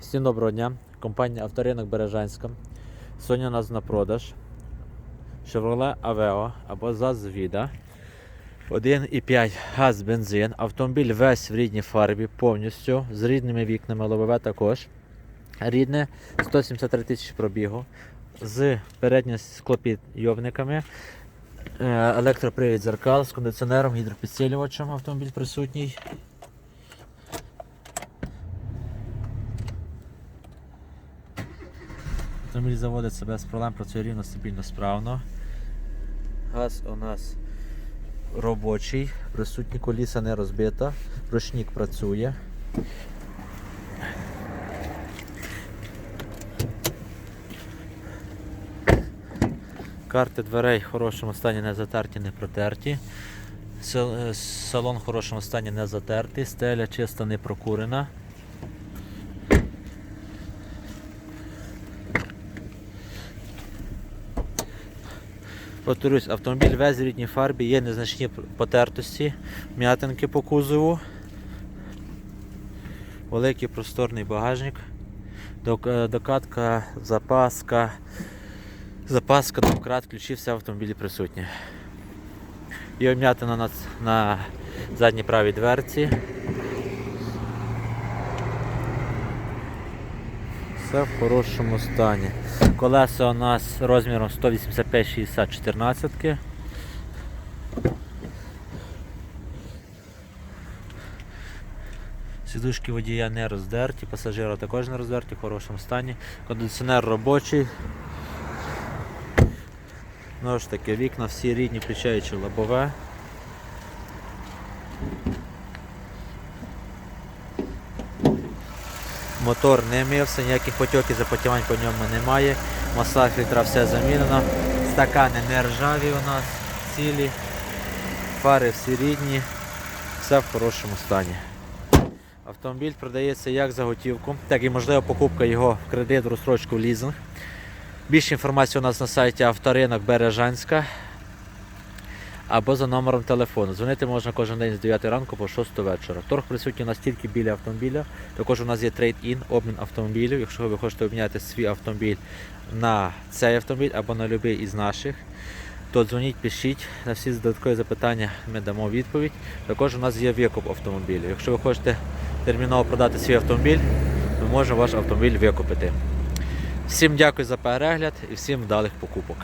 Всім доброго дня. Компанія Авторинок Бережанська. Сьогодні у нас на продаж Chevrolet Aveo або ЗАЗ Vida. 1,5 газ бензин. Автомобіль весь в рідній фарбі, повністю, з рідними вікнами, лобове також. Рідне 173 тисячі пробігу. З передніми склопідйомниками. Е, Електропривід зеркал з кондиціонером, гідропідсилювачем автомобіль присутній. Автомобіль заводиться без проблем, працює рівно, стабільно, справно. Газ у нас робочий, присутні коліса не розбита, ручник працює. Карти дверей в хорошому стані не затерті, не протерті. Е, Салон в хорошому стані не затертий, стеля чиста, не прокурена. Повторюсь, автомобіль весь в рідній фарбі, є незначні потертості, м'ятинки по кузову. Великий просторний багажник, е, докатка, запаска, запаска, домкрат, ключі, все в автомобілі присутні. Є вм'ятина на, на задній правій дверці. Все в хорошому стані. Колеса у нас розміром 185 60 14 Сідушки водія не роздерті, пасажира також не роздерті, в хорошому стані. Кондиціонер робочий. Знову ж таки, вікна всі рідні, включаючи лобове. Мотор не мився, ніяких потьоків, запотівань по ньому немає. Маса фільтра все замінено. Стакани не ржаві у нас, цілі. Фари всі рідні, все в хорошому стані. Автомобіль продається як за готівку, так і можлива покупка його в кредит, в розстрочку в лізинг. Більше інформації у нас на сайті Авторинок Бережанська або за номером телефону. Дзвонити можна кожен день з 9 ранку по 6 вечора. Торг присутній у нас тільки біля автомобіля. Також у нас є трейд-ін, обмін автомобілів. Якщо ви хочете обміняти свій автомобіль на цей автомобіль або на будь-який із наших, то дзвоніть, пишіть. На всі додаткові запитання ми дамо відповідь. Також у нас є викуп автомобілів. Якщо ви хочете терміново продати свій автомобіль, ми можемо ваш автомобіль викупити. Всім дякую за перегляд і всім вдалих покупок.